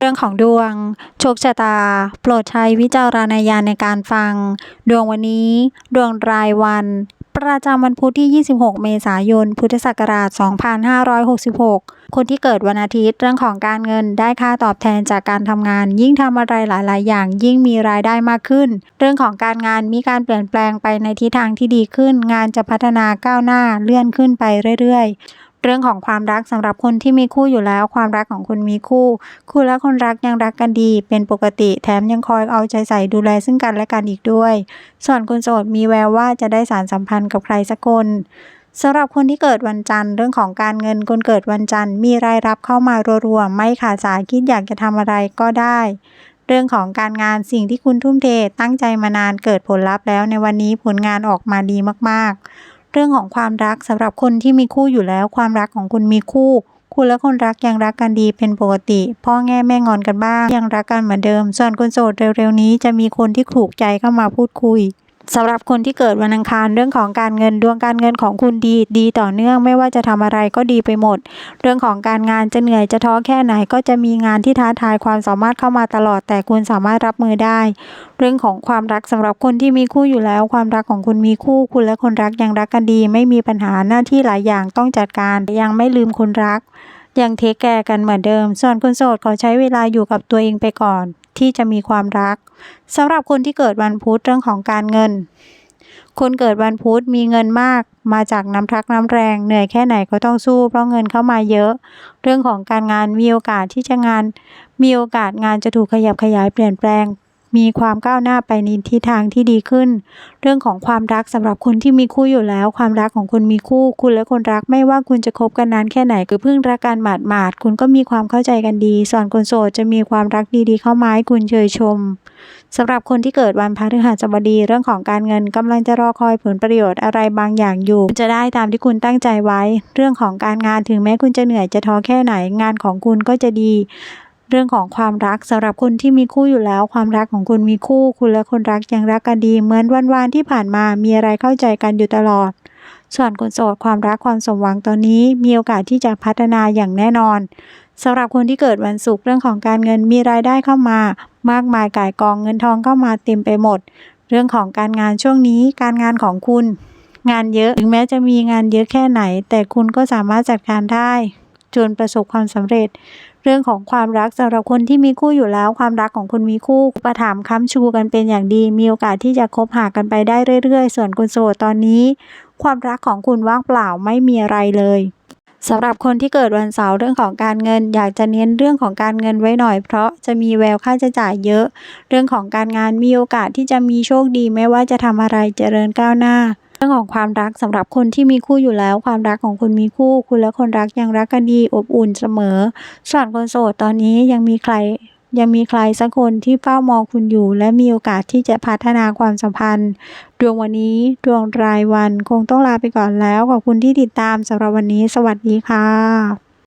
เรื่องของดวง โชคชะตา โปรดใช้วิจารณญาณในการฟัง ดวงวันนี้ ดวงรายวัน ประจำวันพุธที่ 26 เมษายน พุทธศักราช 2566 คนที่เกิดวันอาทิตย์ เรื่องของการเงินได้ค่าตอบแทนจากการทำงาน ยิ่งทำอะไรหลาย ๆ อย่างยิ่งมีรายได้มากขึ้น เรื่องของการงานมีการเปลี่ยนแปลงไปในทิศทางที่ดีขึ้น งานจะพัฒนาก้าวหน้าเลื่อนขึ้นไปเรื่อย ๆ เรื่องของความรักสำหรับคนที่มีคู่อยู่แล้ว ความรักของคุณมีคู่ คู่และคนรักยังรักกันดี เป็นปกติแถมยังคอยเอาใจใส่ดูแลซึ่งกันและกันอีกด้วย ส่วนคนโสดมีแววว่าจะได้สารสัมพันธ์กับใครสักคนสำหรับคนที่เกิดวันจันทร์เรื่องของการเงินคนเกิดวันจันทร์มีรายรับเข้ามารัวๆไม่ขาดสายคิดอยากจะทำอะไรก็ได้ เรื่องของการงานสิ่งที่คุณทุ่มเทตั้งใจมานานเกิดผลลัพธ์แล้วในวันนี้ผลงานออกมาดีมากๆ เรื่องของความรักสำหรับคนที่มีคู่อยู่แล้ว ความรักของคุณมีคู่ คุณและคนรักยังรักกันดีเป็นปกติ พ่อแง่แม่งอนกันบ้าง ยังรักกันเหมือนเดิม ส่วนคนโสดเร็วๆนี้จะมีคนที่ถูกใจเข้ามาพูดคุย สำหรับคนที่เกิดวันอังคารเรื่องของการเงินดวงการเงินของคุณดีดีต่อเนื่องไม่ว่าจะทำอะไรก็ดีไปหมด เรื่องของการงานจะเหนื่อยจะท้อแค่ไหนก็จะมีงานที่ท้าทายความสามารถเข้ามาตลอด แต่คุณสามารถรับมือได้ เรื่องของความรักสำหรับคนที่มีคู่อยู่แล้ว ความรักของคุณมีคู่คุณและคนรักยังรักกันดี ไม่มีปัญหาหน้าที่หลายอย่างต้องจัดการยังไม่ลืมคนรัก ยังเทคแคร์กันเหมือนเดิม ส่วนคนโสดขอใช้เวลาอยู่กับตัวเองไปก่อน ที่จะมีความรักสำหรับคนที่เกิดวันพุธเรื่องของการเงิน คนเกิดวันพุธมีเงินมาก มาจากน้ำพักน้ำแรงเหนื่อยแค่ไหนก็ต้องสู้ เพราะเงินเข้ามาเยอะ เรื่องของการงานมีโอกาสที่จะงาน มีโอกาสงานจะถูกขยับขยายเปลี่ยนแปลง มีความก้าวหน้าไปในทิศทางที่ดีขึ้น เรื่องของความรักสำหรับคนที่มีคู่อยู่แล้ว ความรักของคุณมีคู่ คุณและคนรักไม่ว่าคุณจะคบกันนานแค่ไหนคือเพิ่งรักกันหมาดหมาดคุณก็มีความเข้าใจกันดี ส่วนคนโสดจะมีความรักดีๆ เข้ามาให้คุณเชยชมสำหรับคนที่เกิดวันพฤหัสบดีเรื่องของการเงินกำลังจะรอคอยผลประโยชน์อะไรบางอย่างอยู่ จะได้ตามที่คุณตั้งใจไว้ เรื่องของการงานถึงแม้คุณจะเหนื่อยจะท้อแค่ไหนงานของคุณก็จะดี เรื่องของความรักสำหรับคนที่มีคู่อยู่แล้ว ความรักของคุณมีคู่ คุณและคนรักยังรักกันดี เหมือนวันวานที่ผ่านมามีอะไรเข้าใจกันอยู่ตลอด ส่วนคนโสดความรักความสมหวังตอนนี้ มีโอกาสที่จะพัฒนาอย่างแน่นอนสำหรับคนที่เกิดวันศุกร์เรื่องของการเงินมีรายได้เข้ามา มากมายก่ายกองเงินทองเข้ามาเต็มไปหมด เรื่องของการงานช่วงนี้การงานของคุณ งานเยอะถึงแม้จะมีงานเยอะแค่ไหน แต่คุณก็สามารถจัดการได้ จนประสบความสำเร็จ เรื่องของความรักสำหรับคนที่มีคู่อยู่แล้ว ความรักของคุณมีคู่ประถามค้ำชูกันเป็นอย่างดี มีโอกาสที่จะคบหากันไปได้เรื่อย ๆ ส่วนคุณโสดตอนนี้ ความรักของคุณว่างเปล่าไม่มีอะไรเลยสำหรับคนที่เกิดวันเสาร์เรื่องของการเงิน อยากจะเน้นเรื่องของการเงินไว้หน่อย เพราะจะมีแววค่าใช้จ่ายเยอะ เรื่องของการงานมีโอกาสที่จะมีโชคดี ไม่ว่าจะทำอะไรเจริญก้าวหน้า เรื่องของความรักสำหรับคนที่มีคู่อยู่แล้ว ความรักของคุณมีคู่ คุณและคนรักยังรักกันดีอบอุ่นเสมอส่วนคนโสดตอนนี้ยังมีใครยังมีใครสักคนที่เฝ้ามองคุณอยู่ และมีโอกาสที่จะพัฒนาความสัมพันธ์ ดวงวันนี้ดวงรายวันคงต้องลาไปก่อนแล้วขอบคุณที่ติดตามสำหรับวันนี้ สวัสดีค่ะ